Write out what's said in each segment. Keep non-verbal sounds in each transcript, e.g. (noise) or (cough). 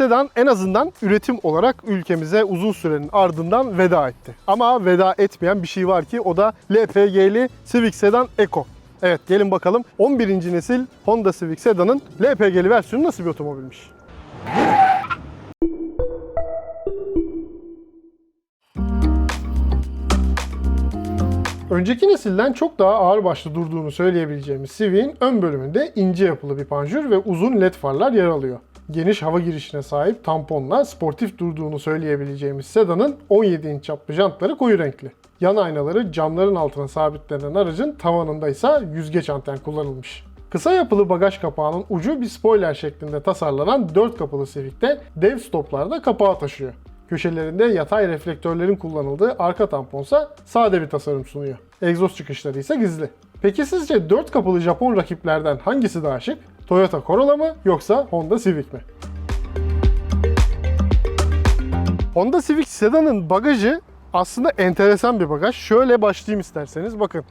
Sedan en azından üretim olarak ülkemize uzun sürenin ardından veda etti. Ama veda etmeyen bir şey var ki o da LPG'li Civic Sedan Eco. Evet gelin bakalım 11. nesil Honda Civic Sedan'ın LPG'li versiyonu nasıl bir otomobilmiş? Önceki nesilden çok daha ağır başlı durduğunu söyleyebileceğimiz Civic'in ön bölümünde ince yapılı bir panjur ve uzun led farlar yer alıyor. Geniş hava girişine sahip tamponla sportif durduğunu söyleyebileceğimiz sedanın 17 inç çaplı jantları koyu renkli. Yan aynaları camların altına sabitlenen aracın tavanında ise yüzgeç anten kullanılmış. Kısa yapılı bagaj kapağının ucu bir spoiler şeklinde tasarlanan 4 kapılı Civic'te dev stoplarda kapağı taşıyor. Köşelerinde yatay reflektörlerin kullanıldığı arka tamponsa sade bir tasarım sunuyor. Egzoz çıkışları ise gizli. Peki sizce 4 kapılı Japon rakiplerden hangisi daha şık? Toyota Corolla mı yoksa Honda Civic mi? Honda Civic sedanın bagajı aslında enteresan bir bagaj. Şöyle başlayayım isterseniz. Bakın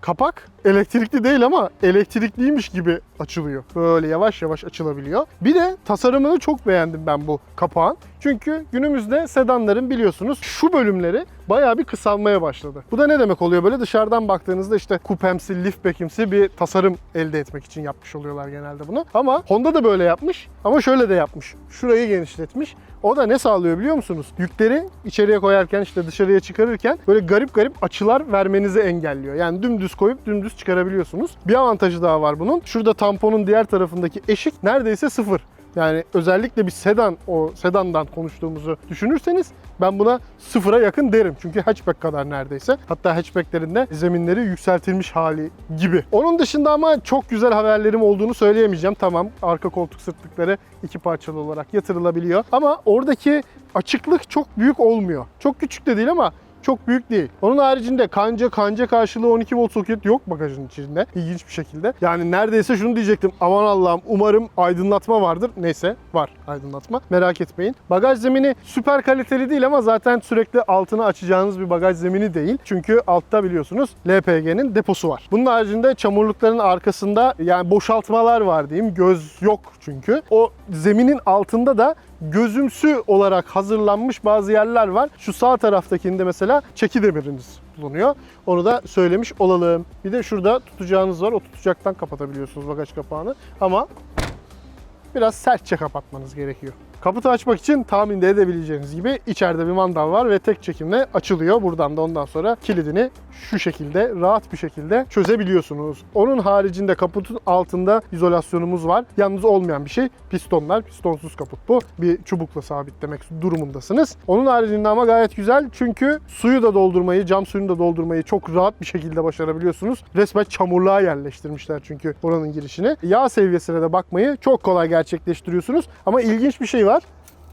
kapak elektrikli değil ama elektrikliymiş gibi açılıyor. Böyle yavaş yavaş açılabiliyor. Bir de tasarımını çok beğendim ben bu kapağın. Çünkü günümüzde sedanların biliyorsunuz şu bölümleri bayağı bir kısalmaya başladı. Bu da ne demek oluyor? Böyle dışarıdan baktığınızda işte kupemsi, liftbackimsi bir tasarım elde etmek için yapmış oluyorlar genelde bunu. Ama Honda da böyle yapmış ama şöyle de yapmış. Şurayı genişletmiş. O da ne sağlıyor biliyor musunuz? Yükleri içeriye koyarken işte dışarıya çıkarırken böyle garip garip açılar vermenizi engelliyor. Yani dümdüz koyup dümdüz çıkarabiliyorsunuz. Bir avantajı daha var bunun. Şurada tamponun diğer tarafındaki eşik neredeyse sıfır. Yani özellikle bir sedan, o sedandan konuştuğumuzu düşünürseniz ben buna sıfıra yakın derim. Çünkü hatchback kadar neredeyse. Hatta hatchbacklerinde zeminleri yükseltilmiş hali gibi. Onun dışında ama çok güzel haberlerim olduğunu söyleyemeyeceğim. Tamam arka koltuk sırtlıkları iki parçalı olarak yatırılabiliyor. Ama oradaki açıklık çok büyük olmuyor. Çok küçük de değil ama çok büyük değil. Onun haricinde kanca kanca karşılığı 12 volt soket yok bagajın içinde. İlginç bir şekilde. Yani neredeyse şunu diyecektim. Aman Allah'ım umarım aydınlatma vardır. Neyse var aydınlatma. Merak etmeyin. Bagaj zemini süper kaliteli değil ama zaten sürekli altını açacağınız bir bagaj zemini değil. Çünkü altta biliyorsunuz LPG'nin deposu var. Bunun haricinde çamurlukların arkasında yani boşaltmalar var diyeyim. Göz yok çünkü. O zeminin altında da gözümsü olarak hazırlanmış bazı yerler var. Şu sağ taraftakinde mesela çeki demiriniz bulunuyor. Onu da söylemiş olalım. Bir de şurada tutacağınız var. O tutacaktan kapatabiliyorsunuz bagaj kapağını. Ama biraz sertçe kapatmanız gerekiyor. Kaputu açmak için tahmin de edebileceğiniz gibi içeride bir mandal var ve tek çekimle açılıyor. Buradan da ondan sonra kilidini şu şekilde rahat bir şekilde çözebiliyorsunuz. Onun haricinde kaputun altında izolasyonumuz var. Yalnız olmayan bir şey pistonlar. Pistonsuz kaput bu. Bir çubukla sabitlemek durumundasınız. Onun haricinde ama gayet güzel çünkü suyu da doldurmayı, cam suyunu da doldurmayı çok rahat bir şekilde başarabiliyorsunuz. Resmen çamurluğa yerleştirmişler çünkü oranın girişini. Yağ seviyesine de bakmayı çok kolay gerçekleştiriyorsunuz. Ama ilginç bir şey var.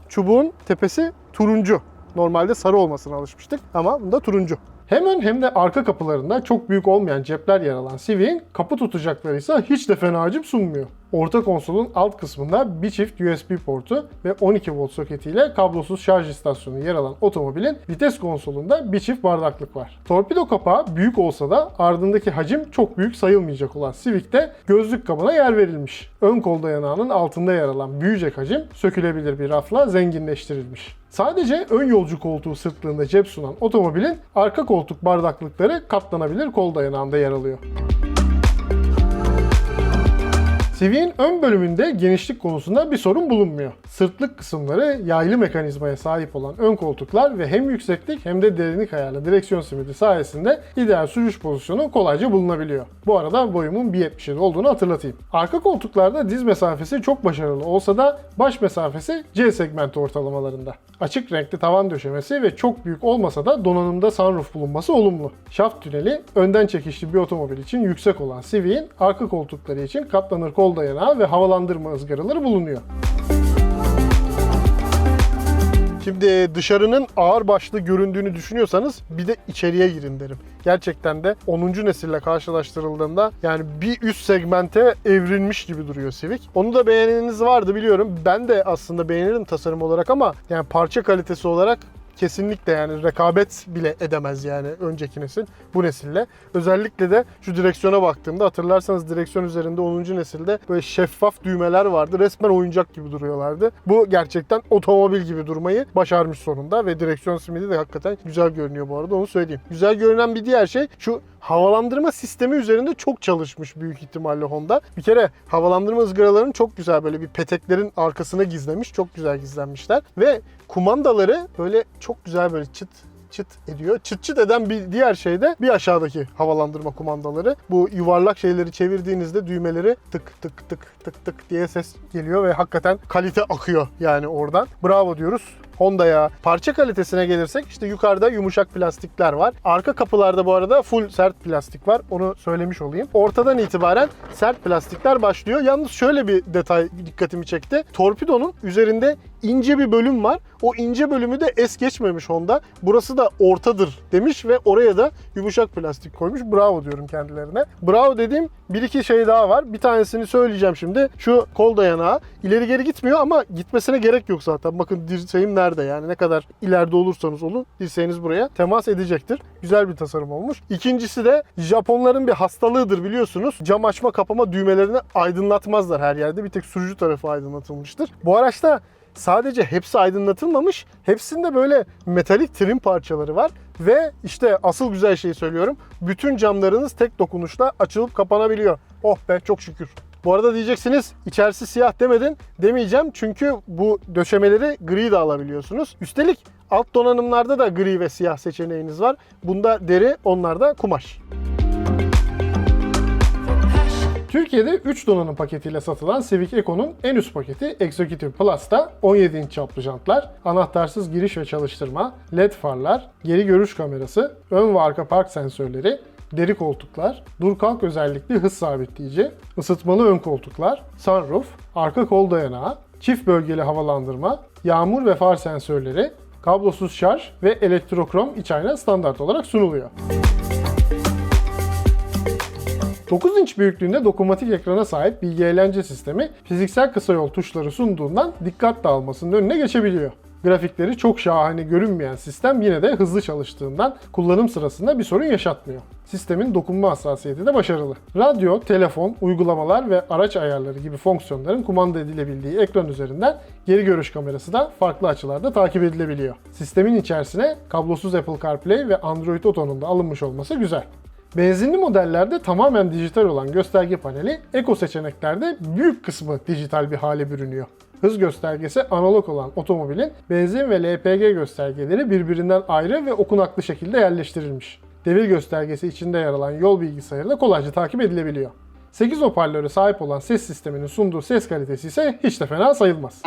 Çubuğun tepesi turuncu. Normalde sarı olmasına alışmıştık ama bunda turuncu. Hem ön hem de arka kapılarında çok büyük olmayan cepler yer alan Civic'in kapı tutacakları ise hiç de fena hacim sunmuyor. Orta konsolun alt kısmında bir çift USB portu ve 12 volt soketiyle kablosuz şarj istasyonu yer alan otomobilin vites konsolunda bir çift bardaklık var. Torpido kapağı büyük olsa da ardındaki hacim çok büyük sayılmayacak olan Civic'te gözlük kabına yer verilmiş. Ön kol dayanağının altında yer alan büyüyecek hacim sökülebilir bir rafla zenginleştirilmiş. Sadece ön yolcu koltuğu sırtlığında cep sunan otomobilin arka koltuk bardaklıkları katlanabilir kol dayanağında yer alıyor. Civic'in ön bölümünde genişlik konusunda bir sorun bulunmuyor. Sırtlık kısımları yaylı mekanizmaya sahip olan ön koltuklar ve hem yükseklik hem de derinlik ayarlı direksiyon simidi sayesinde ideal sürüş pozisyonu kolayca bulunabiliyor. Bu arada boyumun 1.77 olduğunu hatırlatayım. Arka koltuklarda diz mesafesi çok başarılı olsa da baş mesafesi C segmenti ortalamalarında. Açık renkli tavan döşemesi ve çok büyük olmasa da donanımda sunroof bulunması olumlu. Şaft tüneli önden çekişli bir otomobil için yüksek olan Civic'in arka koltukları için katlanır kol dayanağı ve havalandırma ızgaraları bulunuyor. Şimdi dışarının ağır başlı göründüğünü düşünüyorsanız bir de içeriye girin derim. Gerçekten de 10. nesille karşılaştırıldığında yani bir üst segmente evrilmiş gibi duruyor Civic. Onu da beğeneniz vardı biliyorum. Ben de aslında beğenirim tasarım olarak ama yani parça kalitesi olarak kesinlikle yani rekabet bile edemez yani önceki nesil bu nesille. Özellikle de şu direksiyona baktığımda hatırlarsanız direksiyon üzerinde 10. nesilde böyle şeffaf düğmeler vardı. Resmen oyuncak gibi duruyorlardı. Bu gerçekten otomobil gibi durmayı başarmış sonunda ve direksiyon simidi de hakikaten güzel görünüyor bu arada onu söyleyeyim. Güzel görünen bir diğer şey şu havalandırma sistemi üzerinde çok çalışmış büyük ihtimalle Honda. Bir kere havalandırma ızgaralarını çok güzel böyle bir peteklerin arkasına gizlemiş. Çok güzel gizlenmişler. Ve kumandaları böyle çok güzel böyle çıt çıt ediyor. Çıt çıt eden bir diğer şey de bir aşağıdaki havalandırma kumandaları. Bu yuvarlak şeyleri çevirdiğinizde düğmeleri tık tık tık tık tık diye ses geliyor ve hakikaten kalite akıyor yani oradan. Bravo diyoruz. Honda'ya. Parça kalitesine gelirsek işte yukarıda yumuşak plastikler var. Arka kapılarda bu arada full sert plastik var. Onu söylemiş olayım. Ortadan itibaren sert plastikler başlıyor. Yalnız şöyle bir detay dikkatimi çekti. Torpidonun üzerinde ince bir bölüm var. O ince bölümü de es geçmemiş Honda. Burası da ortadır demiş ve oraya da yumuşak plastik koymuş. Bravo diyorum kendilerine. Bravo dediğim bir iki şey daha var. Bir tanesini söyleyeceğim şimdi. Şu kol dayanağı ileri geri gitmiyor ama gitmesine gerek yok zaten. Bakın dirseğim nerede yani ne kadar ileride olursanız olun dirseğiniz buraya temas edecektir. Güzel bir tasarım olmuş. İkincisi de Japonların bir hastalığıdır biliyorsunuz. Cam açma kapama düğmelerini aydınlatmazlar her yerde. Bir tek sürücü tarafı aydınlatılmıştır. Bu araçta sadece hepsi aydınlatılmamış. Hepsinde böyle metalik trim parçaları var. Ve işte asıl güzel şeyi söylüyorum. Bütün camlarınız tek dokunuşla açılıp kapanabiliyor. Oh be çok şükür. Bu arada diyeceksiniz içerisi siyah demedin. Demeyeceğim çünkü bu döşemeleri gri de alabiliyorsunuz. Üstelik alt donanımlarda da gri ve siyah seçeneğiniz var. Bunda deri, onlarda kumaş. Türkiye'de 3 donanım paketiyle satılan Civic Eco'nun en üst paketi Executive Plus'ta 17 inç çaplı jantlar, anahtarsız giriş ve çalıştırma, led farlar, geri görüş kamerası, ön ve arka park sensörleri, deri koltuklar, dur kalk özellikli hız sabitleyici, ısıtmalı ön koltuklar, sunroof, arka kol dayanağı, çift bölgeli havalandırma, yağmur ve far sensörleri, kablosuz şarj ve elektrokrom iç ayna standart olarak sunuluyor. 9 inç büyüklüğünde dokunmatik ekrana sahip bilgi eğlence sistemi fiziksel kısa yol tuşları sunduğundan dikkat dağılmasının önüne geçebiliyor. Grafikleri çok şahane görünmeyen sistem yine de hızlı çalıştığından kullanım sırasında bir sorun yaşatmıyor. Sistemin dokunma hassasiyeti de başarılı. Radyo, telefon, uygulamalar ve araç ayarları gibi fonksiyonların kumanda edilebildiği ekran üzerinden geri görüş kamerası da farklı açılarda takip edilebiliyor. Sistemin içerisine kablosuz Apple CarPlay ve Android Auto'nun da alınmış olması güzel. Benzinli modellerde tamamen dijital olan gösterge paneli, eko seçeneklerde büyük kısmı dijital bir hale bürünüyor. Hız göstergesi analog olan otomobilin benzin ve LPG göstergeleri birbirinden ayrı ve okunaklı şekilde yerleştirilmiş. Devir göstergesi içinde yer alan yol bilgisayarı da kolayca takip edilebiliyor. 8 hoparlöre sahip olan ses sisteminin sunduğu ses kalitesi ise hiç de fena sayılmaz.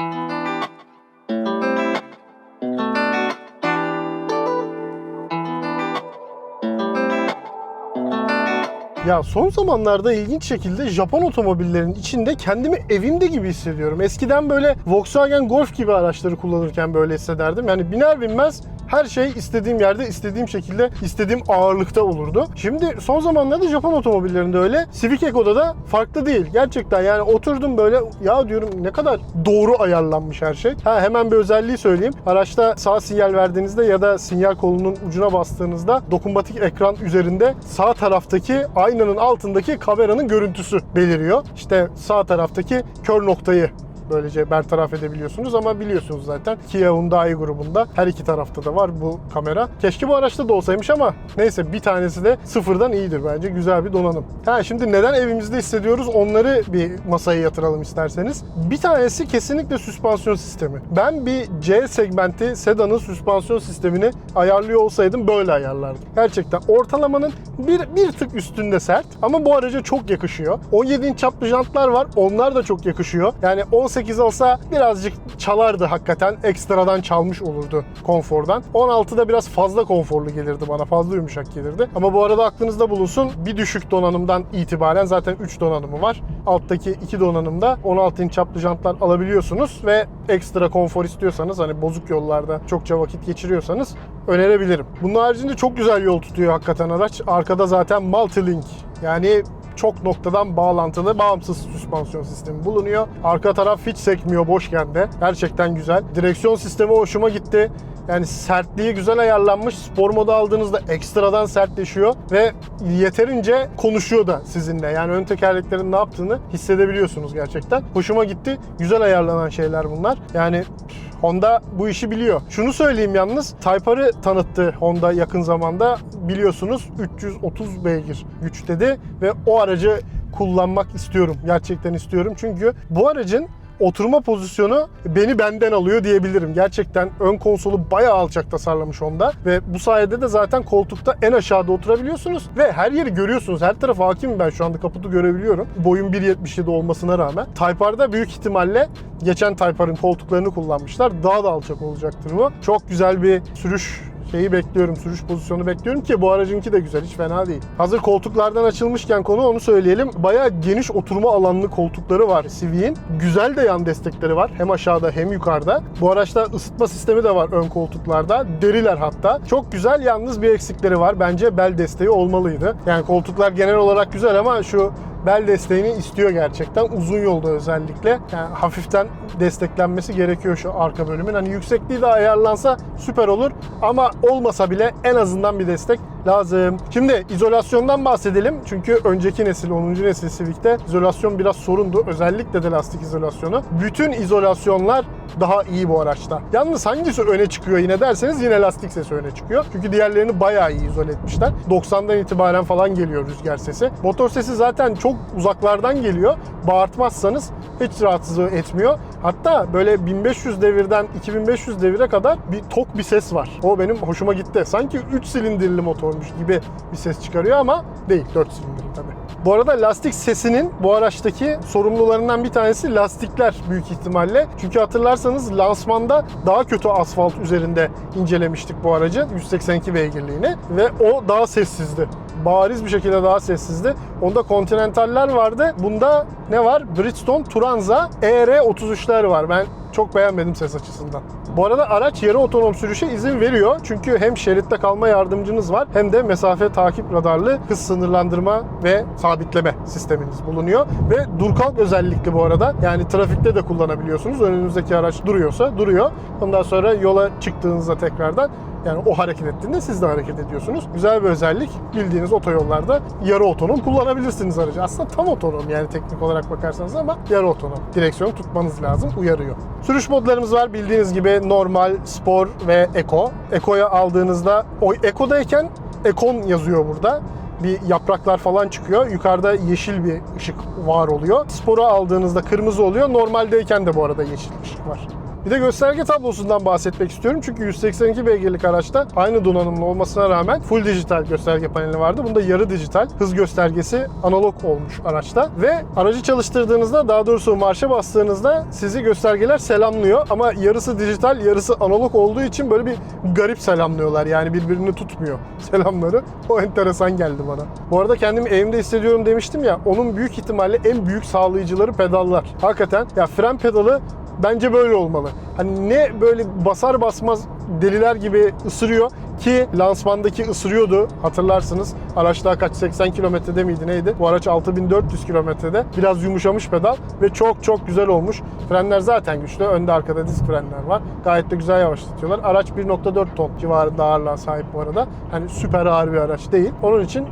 Ya son zamanlarda ilginç şekilde Japon otomobillerin içinde kendimi evimde gibi hissediyorum. Eskiden böyle Volkswagen Golf gibi araçları kullanırken böyle hissederdim. Yani biner binmez her şey istediğim yerde, istediğim şekilde, istediğim ağırlıkta olurdu. Şimdi son zamanlarda Japon otomobillerinde öyle. Civic Eco'da da farklı değil. Gerçekten yani oturdum böyle ya diyorum ne kadar doğru ayarlanmış her şey. Ha hemen bir özelliği söyleyeyim. Araçta sağ sinyal verdiğinizde ya da sinyal kolunun ucuna bastığınızda dokunmatik ekran üzerinde sağ taraftaki aynanın altındaki kameranın görüntüsü beliriyor. İşte sağ taraftaki kör noktayı böylece bertaraf edebiliyorsunuz ama biliyorsunuz zaten Kia Hyundai grubunda her iki tarafta da var bu kamera. Keşke bu araçta da olsaymış ama neyse bir tanesi de sıfırdan iyidir bence. Güzel bir donanım. Ha şimdi neden evimizde hissediyoruz onları bir masaya yatıralım isterseniz. Bir tanesi kesinlikle süspansiyon sistemi. Ben bir C segmenti sedanın süspansiyon sistemini ayarlıyor olsaydım böyle ayarlardım. Gerçekten ortalamanın bir, bir tık üstünde sert ama bu araca çok yakışıyor. 17 inç çaplı jantlar var. Onlar da çok yakışıyor. Yani 18 olsa birazcık çalardı hakikaten. Ekstradan çalmış olurdu konfordan. 16'da biraz fazla konforlu gelirdi bana. Fazla yumuşak gelirdi. Ama bu arada aklınızda bulunsun. Bir düşük donanımdan itibaren zaten 3 donanımı var. Alttaki 2 donanımda 16 inç çaplı jantlar alabiliyorsunuz ve ekstra konfor istiyorsanız hani bozuk yollarda çokça vakit geçiriyorsanız önerebilirim. Bunun haricinde çok güzel yol tutuyor hakikaten araç. Arkada zaten Multilink yani çok noktadan bağlantılı bağımsız süspansiyon sistemi bulunuyor. Arka taraf hiç sekmiyor boşken de. Gerçekten güzel. Direksiyon sistemi hoşuma gitti. Yani sertliği güzel ayarlanmış. Spor modu aldığınızda ekstradan sertleşiyor ve yeterince konuşuyor da sizinle. Yani ön tekerleklerin ne yaptığını hissedebiliyorsunuz gerçekten. Hoşuma gitti. Güzel ayarlanan şeyler bunlar. Yani Honda bu işi biliyor. Şunu söyleyeyim yalnız, Type R'ı tanıttı Honda yakın zamanda. Biliyorsunuz 330 beygir güç dedi ve o aracı kullanmak istiyorum. Gerçekten istiyorum. Çünkü bu aracın oturma pozisyonu beni benden alıyor diyebilirim. Gerçekten ön konsolu bayağı alçak tasarlamış Honda ve bu sayede de zaten koltukta en aşağıda oturabiliyorsunuz ve her yeri görüyorsunuz. Her tarafa hakimim ben şu anda kaputu görebiliyorum. Boyum 1.77 olmasına rağmen. Type R'da büyük ihtimalle geçen Type R'ın koltuklarını kullanmışlar. Daha da alçak olacaktır bu. Çok güzel bir sürüş şeyi bekliyorum, sürüş pozisyonu bekliyorum ki bu aracınki de güzel, hiç fena değil. Hazır koltuklardan açılmışken konu onu söyleyelim. Bayağı geniş oturma alanlı koltukları var Civic'in. Güzel de yan destekleri var. Hem aşağıda hem yukarıda. Bu araçta ısıtma sistemi de var ön koltuklarda. Deriler hatta. Çok güzel yalnız bir eksikleri var. Bence bel desteği olmalıydı. Yani koltuklar genel olarak güzel ama şu bel desteğini istiyor gerçekten. Uzun yolda özellikle. Yani hafiften desteklenmesi gerekiyor şu arka bölümün. Hani yüksekliği de ayarlansa süper olur. Ama olmasa bile en azından bir destek lazım. Şimdi izolasyondan bahsedelim. Çünkü önceki nesil 10. nesil Civic'te izolasyon biraz sorundu. Özellikle de lastik izolasyonu. Bütün izolasyonlar daha iyi bu araçta. Yalnız hangisi öne çıkıyor yine derseniz yine lastik sesi öne çıkıyor. Çünkü diğerlerini bayağı iyi izole etmişler. 90'dan itibaren falan geliyor rüzgar sesi. Motor sesi zaten çok uzaklardan geliyor. Bağırtmazsanız hiç rahatsız etmiyor. Hatta böyle 1500 devirden 2500 devire kadar bir tok bir ses var. O benim hoşuma gitti. Sanki 3 silindirli motormuş gibi bir ses çıkarıyor ama değil 4 silindirli tabii. Bu arada lastik sesinin bu araçtaki sorumlularından bir tanesi lastikler büyük ihtimalle. Çünkü hatırlarsanız lansmanda daha kötü asfalt üzerinde incelemiştik bu aracın 182 beygirliğini ve o daha sessizdi. Bariz bir şekilde daha sessizdi. Onda Continental'ler vardı. Bunda ne var? Bridgestone, Turanza, ER33'ler var. Ben çok beğenmedim ses açısından. Bu arada araç yarı otonom sürüşe izin veriyor. Çünkü hem şeritte kalma yardımcınız var hem de mesafe takip radarlı hız sınırlandırma ve sabitleme sisteminiz bulunuyor. Ve dur kalk özellikli bu arada. Yani trafikte de kullanabiliyorsunuz. Önünüzdeki araç duruyorsa duruyor. Ondan sonra yola çıktığınızda tekrardan yani o hareket ettiğinde siz de hareket ediyorsunuz. Güzel bir özellik. Bildiğiniz otoyollarda yarı otonom kullanabilirsiniz aracı. Aslında tam otonom yani teknik olarak bakarsanız ama yarı otonom. Direksiyonu tutmanız lazım. Uyarıyor. Sürüş modlarımız var bildiğiniz gibi normal, spor ve eko. Eko'ya aldığınızda o Eko'dayken Ekon yazıyor burada bir yapraklar falan çıkıyor. Yukarıda yeşil bir ışık var oluyor. Sporu aldığınızda kırmızı oluyor. Normaldeyken de bu arada yeşil ışık var. Bir de gösterge tablosundan bahsetmek istiyorum. Çünkü 182 beygirlik araçta aynı donanımlı olmasına rağmen full dijital gösterge paneli vardı. Bunda yarı dijital hız göstergesi analog olmuş araçta. Ve aracı çalıştırdığınızda daha doğrusu marşa bastığınızda sizi göstergeler selamlıyor. Ama yarısı dijital yarısı analog olduğu için böyle bir garip selamlıyorlar. Yani birbirini tutmuyor (laughs) selamları. O enteresan geldi bana. Bu arada kendimi evimde hissediyorum demiştim ya. Onun büyük ihtimalle en büyük sağlayıcıları pedallar. Hakikaten ya fren pedalı Bence böyle olmalı. Hani ne böyle basar basmaz deliler gibi ısırıyor ki lansmandaki ısırıyordu hatırlarsınız. Araç daha kaç 80 kilometrede miydi neydi? Bu araç 6400 kilometrede. Biraz yumuşamış pedal ve çok çok güzel olmuş. Frenler zaten güçlü. Önde arkada disk frenler var. Gayet de güzel yavaşlatıyorlar. Araç 1.4 ton civarında ağırlığa sahip bu arada. Hani süper ağır bir araç değil. Onun için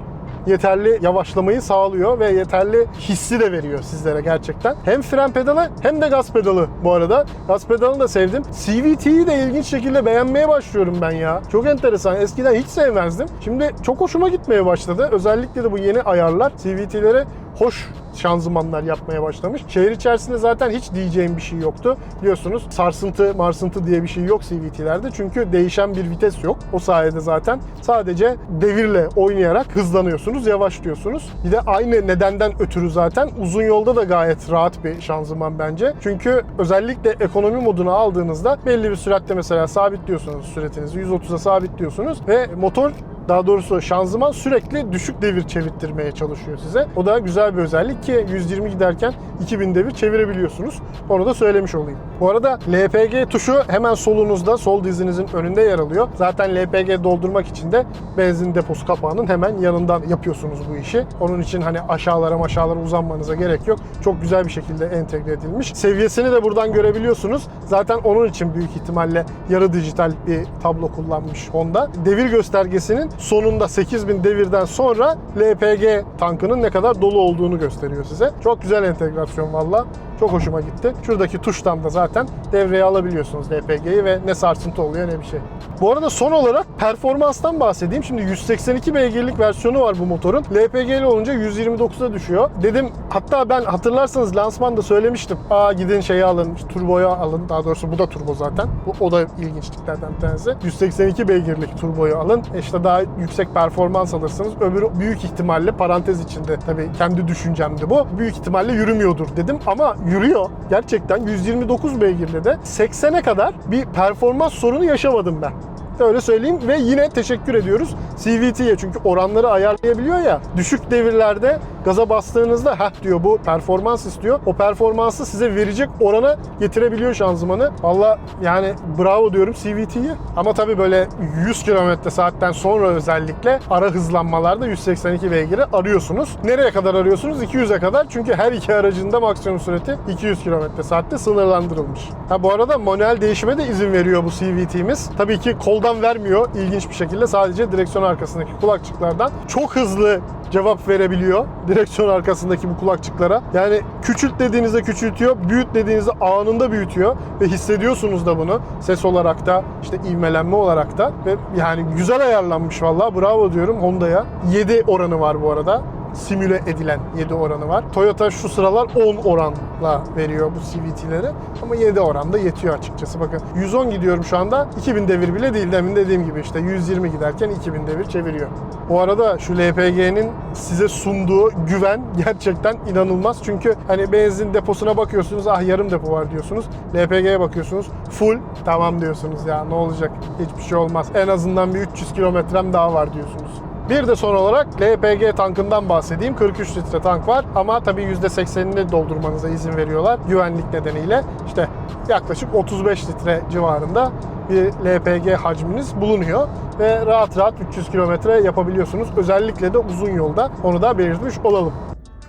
yeterli yavaşlamayı sağlıyor ve yeterli hissi de veriyor sizlere gerçekten. Hem fren pedalı hem de gaz pedalı bu arada. Gaz pedalını da sevdim. CVT'yi de ilginç şekilde beğenmeye başlıyorum ben ya. Çok enteresan. Eskiden hiç sevmezdim. Şimdi çok hoşuma gitmeye başladı. Özellikle de bu yeni ayarlar CVT'lere hoş şanzımanlar yapmaya başlamış. Şehir içerisinde zaten hiç diyeceğim bir şey yoktu. Biliyorsunuz sarsıntı marsıntı diye bir şey yok CVT'lerde. Çünkü değişen bir vites yok. O sayede zaten sadece devirle oynayarak hızlanıyorsunuz, yavaşlıyorsunuz. Bir de aynı nedenden ötürü zaten uzun yolda da gayet rahat bir şanzıman bence. Çünkü özellikle ekonomi moduna aldığınızda belli bir süratte mesela sabitliyorsunuz süratinizi. 130'a sabitliyorsunuz ve motor daha doğrusu şanzıman sürekli düşük devir çevirttirmeye çalışıyor size. O da güzel bir özellik ki 120 giderken 2000 devir çevirebiliyorsunuz. Onu da söylemiş olayım. Bu arada LPG tuşu hemen solunuzda, sol dizinizin önünde yer alıyor. Zaten LPG doldurmak için de benzin deposu kapağının hemen yanından yapıyorsunuz bu işi. Onun için hani aşağılara aşağılara uzanmanıza gerek yok. Çok güzel bir şekilde entegre edilmiş. Seviyesini de buradan görebiliyorsunuz. Zaten onun için büyük ihtimalle yarı dijital bir tablo kullanmış Honda. Devir göstergesinin sonunda 8000 devirden sonra LPG tankının ne kadar dolu olduğunu gösteriyor size. Çok güzel entegrasyon valla. Çok hoşuma gitti. Şuradaki tuştan da zaten devreye alabiliyorsunuz LPG'yi ve ne sarsıntı oluyor ne bir şey. Bu arada son olarak performanstan bahsedeyim. Şimdi 182 beygirlik versiyonu var bu motorun. LPG'li olunca 129'a düşüyor. Dedim hatta ben hatırlarsanız lansmanda söylemiştim. Aa gidin şeyi alın, turboyu alın. Daha doğrusu bu da turbo zaten. Bu, o da ilginçliklerden bir tanesi. 182 beygirlik turboyu alın. E İşte daha yüksek performans alırsınız. Öbürü büyük ihtimalle parantez içinde tabii kendi düşüncemdi bu. Büyük ihtimalle yürümüyordur dedim ama yürüyor. Gerçekten 129 beygirle de 80'e kadar bir performans sorunu yaşamadım ben. Öyle söyleyeyim ve yine teşekkür ediyoruz CVT'ye çünkü oranları ayarlayabiliyor ya. Düşük devirlerde gaza bastığınızda heh diyor bu performans istiyor. O performansı size verecek orana getirebiliyor şanzımanı. Valla yani bravo diyorum CVT'ye. Ama tabii böyle 100 km saatten sonra özellikle ara hızlanmalarda 182 beygiri arıyorsunuz. Nereye kadar arıyorsunuz? 200'e kadar. Çünkü her iki aracın da maksimum sürati 200 km saatte sınırlandırılmış. Ha bu arada manuel değişime de izin veriyor bu CVT'miz. Tabii ki koldan vermiyor ilginç bir şekilde. Sadece direksiyon arkasındaki kulakçıklardan çok hızlı cevap verebiliyor direksiyon arkasındaki bu kulakçıklara. Yani küçült dediğinizde küçültüyor, büyüt dediğinizde anında büyütüyor ve hissediyorsunuz da bunu ses olarak da işte ivmelenme olarak da ve yani güzel ayarlanmış vallahi bravo diyorum Honda'ya. 7 oranı var bu arada simüle edilen 7 oranı var. Toyota şu sıralar 10 oranla veriyor bu CVT'leri ama 7 oranda yetiyor açıkçası. Bakın 110 gidiyorum şu anda. 2000 devir bile değil. Demin dediğim gibi işte 120 giderken 2000 devir çeviriyor. Bu arada şu LPG'nin size sunduğu güven (laughs) gerçekten inanılmaz. Çünkü hani benzin deposuna bakıyorsunuz ah yarım depo var diyorsunuz. LPG'ye bakıyorsunuz full tamam diyorsunuz ya ne olacak hiçbir şey olmaz. En azından bir 300 kilometrem daha var diyorsunuz. Bir de son olarak LPG tankından bahsedeyim. 43 litre tank var ama tabii %80'ini doldurmanıza izin veriyorlar güvenlik nedeniyle. İşte yaklaşık 35 litre civarında bir LPG hacminiz bulunuyor ve rahat rahat 300 kilometre yapabiliyorsunuz. Özellikle de uzun yolda onu da belirtmiş olalım.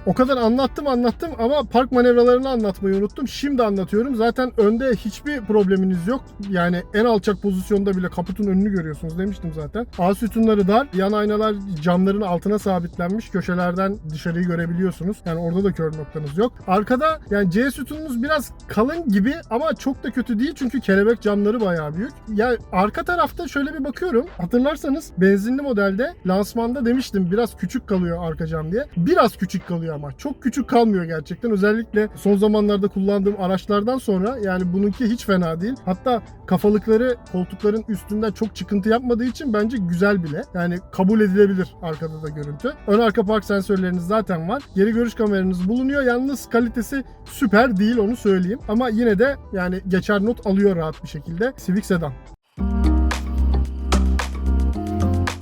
O kadar anlattım anlattım ama park manevralarını anlatmayı unuttum. Şimdi anlatıyorum. Zaten önde hiçbir probleminiz yok. Yani en alçak pozisyonda bile kaputun önünü görüyorsunuz demiştim zaten. A sütunları dar. Yan aynalar camların altına sabitlenmiş. Köşelerden dışarıyı görebiliyorsunuz. Yani orada da kör noktanız yok. Arkada yani C sütununuz biraz kalın gibi ama çok da kötü değil. Çünkü kelebek camları bayağı büyük. Ya arka tarafta şöyle bir bakıyorum. Hatırlarsanız benzinli modelde lansmanda demiştim biraz küçük kalıyor arka cam diye. Biraz küçük kalıyor ama. Çok küçük kalmıyor gerçekten. Özellikle son zamanlarda kullandığım araçlardan sonra yani bununki hiç fena değil. Hatta kafalıkları koltukların üstünden çok çıkıntı yapmadığı için bence güzel bile. Yani kabul edilebilir arkada da görüntü. Ön arka park sensörleriniz zaten var. Geri görüş kameranız bulunuyor. Yalnız kalitesi süper değil onu söyleyeyim. Ama yine de yani geçer not alıyor rahat bir şekilde. Civic Sedan.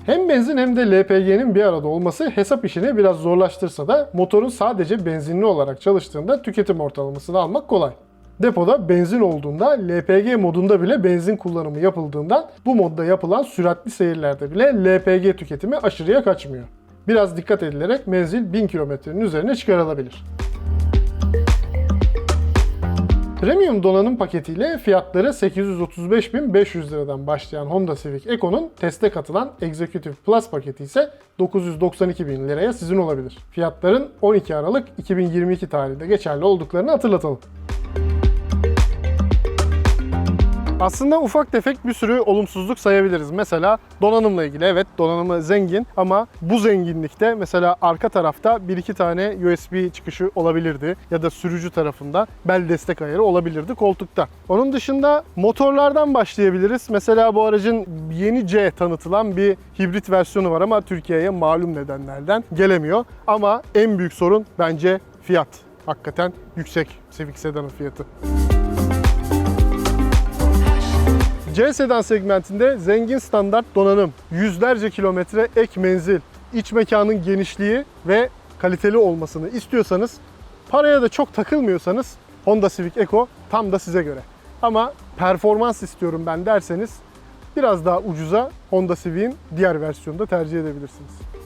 Hem benzin hem de LPG'nin bir arada olması hesap işini biraz zorlaştırsa da motorun sadece benzinli olarak çalıştığında tüketim ortalamasını almak kolay. Depoda benzin olduğunda LPG modunda bile benzin kullanımı yapıldığından bu modda yapılan süratli seyirlerde bile LPG tüketimi aşırıya kaçmıyor. Biraz dikkat edilerek menzil 1000 kilometrenin üzerine çıkarılabilir. Premium donanım paketiyle fiyatları 835.500 liradan başlayan Honda Civic Eco'nun teste katılan Executive Plus paketi ise 992.000 liraya sizin olabilir. Fiyatların 12 Aralık 2022 tarihinde geçerli olduklarını hatırlatalım. Aslında ufak tefek bir sürü olumsuzluk sayabiliriz. Mesela donanımla ilgili evet donanımı zengin ama bu zenginlikte mesela arka tarafta bir iki tane USB çıkışı olabilirdi ya da sürücü tarafında bel destek ayarı olabilirdi koltukta. Onun dışında motorlardan başlayabiliriz. Mesela bu aracın yeni C tanıtılan bir hibrit versiyonu var ama Türkiye'ye malum nedenlerden gelemiyor. Ama en büyük sorun bence fiyat. Hakikaten yüksek Civic Sedan'ın fiyatı. C sedan segmentinde zengin standart donanım, yüzlerce kilometre ek menzil, iç mekanın genişliği ve kaliteli olmasını istiyorsanız, paraya da çok takılmıyorsanız Honda Civic Eco tam da size göre. Ama performans istiyorum ben derseniz biraz daha ucuza Honda Civic'in diğer versiyonunu da tercih edebilirsiniz.